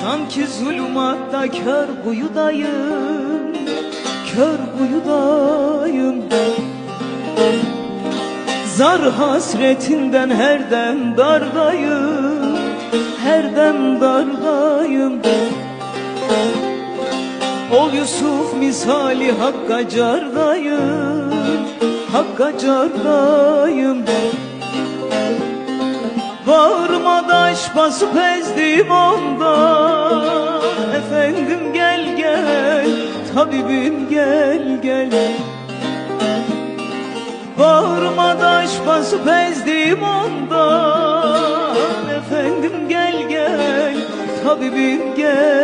Sanki zulümatta kör kuyudayım Kör kuyudayım. Zar hasretinden her dem dardayım Her dem dardayım. Ol Yusuf misali hakka cardayım Hakka cardayım. Bağrıma taş basıp ezdim ondan Efendim gel gel Tabibim gel gel. Bağrıma taş basıp ezdim ondan Efendim gel gel Tabibim gel